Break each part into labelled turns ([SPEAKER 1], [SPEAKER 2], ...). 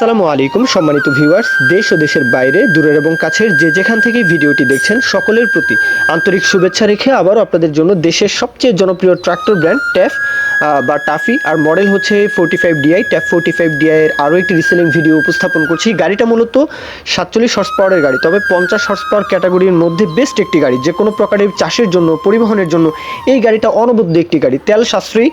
[SPEAKER 1] আসসালামু আলাইকুম, সম্মানিত ভিউয়ার্স, দেশ ও দেশের বাইরে, দূরের এবং কাছের যে যেখান থেকে ভিডিওটি দেখছেন সকলের প্রতি আন্তরিক শুভেচ্ছা রেখে আবারও আপনাদের জন্য দেশের সবচেয়ে জনপ্রিয় ট্রাক্টর ব্র্যান্ড ট্যাফ বা টাফি, আর মডেল হচ্ছে forty five DI TAFE forty five DI এর আরও একটি রিসেলিং ভিডিও উপস্থাপন করছি। গাড়িটা মূলত সাতচল্লিশ হর্স পাওয়ারের গাড়ি, তবে পঞ্চাশ হর্স পাওয়ার ক্যাটাগরির মধ্যে বেস্ট একটি গাড়ি, যে কোনো প্রকারের চাষের জন্য, পরিবহনের জন্য এই গাড়িটা অনবদ্য একটি গাড়ি, তেল সাশ্রয়ী,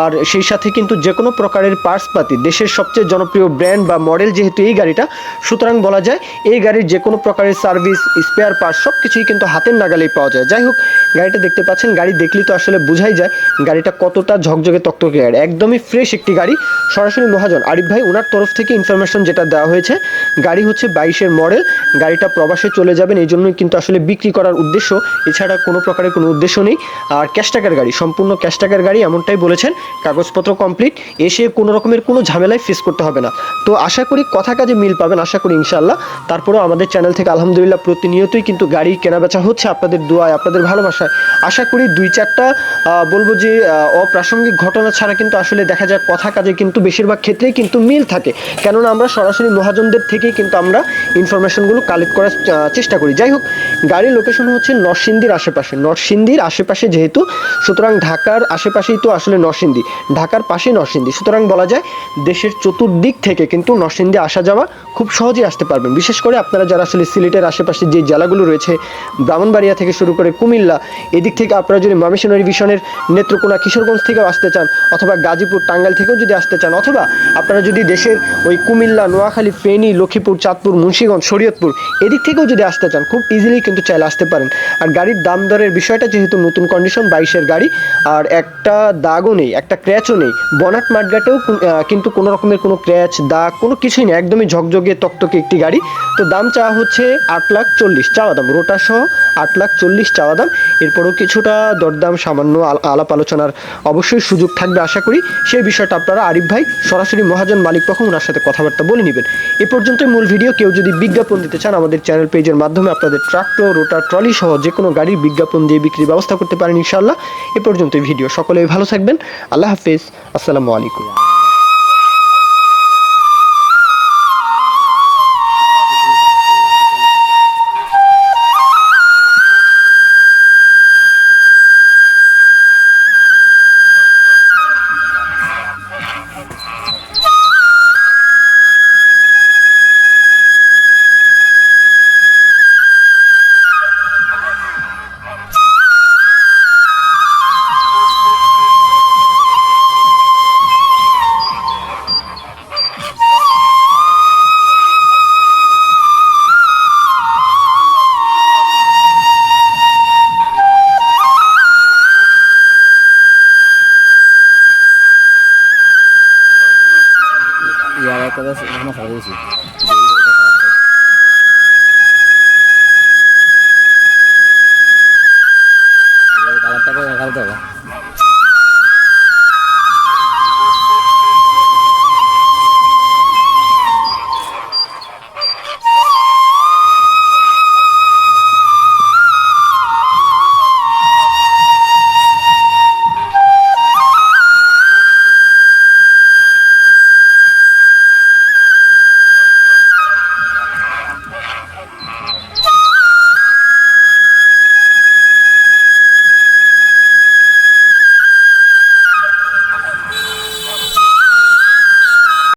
[SPEAKER 1] আর সেই সাথে কিন্তু যে কোনো প্রকারের পার্টসপাতি দেশের সবচেয়ে জনপ্রিয় ব্র্যান্ড বা মডেল যেহেতু এই গাড়িটা, সুতরাং বলা যায় এই গাড়ির যে কোনো প্রকারের সার্ভিস, স্পেয়ার পার্টস সব কিছুই কিন্তু হাতের নাগালেই পাওয়া যায়। যাই হোক, গাড়িটা দেখতে পাচ্ছেন, গাড়ি দেখলেই তো আসলে বোঝাই যায় গাড়িটা কতটা ঝকঝকে তকতকে গাড়ি। একদমই ফ্রেশ একটি গাড়ি। সরাসরি মহাজন আরিফ ভাই ওনার তরফ থেকে ইনফরমেশন যেটা দেওয়া হয়েছে, গাড়ি হচ্ছে বাইশের মডেল গাড়িটা প্রবাসে চলে যাবেন, এই জন্যই কিন্তু আসলে বিক্রি করার উদ্দেশ্য, এছাড়া কোনো প্রকারের কোনো উদ্দেশ্য নেই। আর ক্যাশ টাকার গাড়ি, সম্পূর্ণ ক্যাশ টাকার গাড়ি এমনটাই বলেছেন, কাগজপত্র কমপ্লিট এসে কোনো রকমের কোনো ঝামেলায় ফেস করতে হবে না। তো আশা করি কথা কাজে মিল পাবেন, আশা করি ইনশাল্লাহ তারপরেও আমাদের চ্যানেল থেকে আলহামদুলিল্লাহ প্রতিনিয়তই কিন্তু গাড়ি কেনাবেচা হচ্ছে, আপনাদের দোয়ায়, আপনাদের ভালোবাসায়। আশা করি দুই চারটা বলব যে অপ্রাসঙ্গিক ঘটনা ছাড়া কিন্তু আসলে দেখা যায় কথা কাজে কিন্তু বেশিরভাগ ক্ষেত্রেই কিন্তু মিল থাকে। কেননা আমরা সরাসরি মহাজনদের থেকেই কিন্তু আমরা ইনফরমেশনগুলো কালেক্ট করার চেষ্টা করি। যাই হোক, গাড়ির লোকেশন হচ্ছে নরসিংদীর আশেপাশে। নরসিংদীর আশেপাশে যেহেতু, সুতরাং ঢাকার আশেপাশেই তো আসলে নরসিংদী। ঢাকার পাশেই নরসিংদী। সুতরাং বলা যায়, দেশের চতুর্দিক থেকে কিন্তু নরসিংদী আসা যাওয়া খুব সহজেই আসতে পারবেন। বিশেষ করে আপনারা যারা আসলে সিলেটের আশেপাশে যে জেলাগুলো রয়েছে, ব্রাহ্মণবাড়িয়া থেকে শুরু করে কুমিল্লা, এদিক থেকে আপনারা যদি ময়মনসিংহ ভিশনের নেত্রকোনা কিশোরগঞ্জ থেকেও আসতে চান, অথবা গাজীপুর টাঙ্গাইল থেকেও যদি আসতে চান, অথবা আপনারা যদি দেশের ওই কুমিল্লা, নোয়াখালী, ফেনী, লক্ষ্মীপুর, চাঁদপুর, মুন্সিগঞ্জ, শরীয়তপুর এদিক থেকেও যদি আসতে চান, খুব ইজিলি কিন্তু চাইলে আসতে পারেন। আর গাড়ির দাম দরের বিষয়টা যেহেতু নতুন কন্ডিশন বাইশের গাড়ি, আর একটা দাগও নেই, একটা ক্র্যাচও নেই। বনাট মাঠঘাটেও কিন্তু কোনো রকমের কোনো ক্র্যাচ দাগ, কোনো কিছুই নেই, একদমই ঝকঝকে তকতকে একটি গাড়ি। তো দাম চাওয়া হচ্ছে আট লাখ চল্লিশ চাওয়া দাম, রোটা সহ আট লাখ চল্লিশ চাওয়া দাম। এরপরও কিছুটা দরদাম, সামান্য আল- আলাপ আলোচনার অবশ্যই সুযোগ থাকবে আশা করি। সেই বিষয়টা আপনারা আরিফ ভাই, সরাসরি মহাজন মালিক পক্ষ ওনার সাথে কথাবার্তা বলে নেবেন। এ পর্যন্তই মূল ভিডিও। কেউ যদি বিজ্ঞাপন দিতে চান, আমাদের চ্যানেল পেজের মাধ্যমে আপনাদের ট্রাক্টর, রোটার, ট্রলি সহ যে কোনো গাড়ির বিজ্ঞাপন দিয়ে বিক্রির ব্যবস্থা করতে পারেন ইনশাল্লাহ এ পর্যন্তই ভিডিও। সকলেই ভালো থাকবেন। আল্লাহ হাফেজ। আসসালামু আলাইকুম।
[SPEAKER 2] ইয়ার একটা আমার সারা দিয়েছি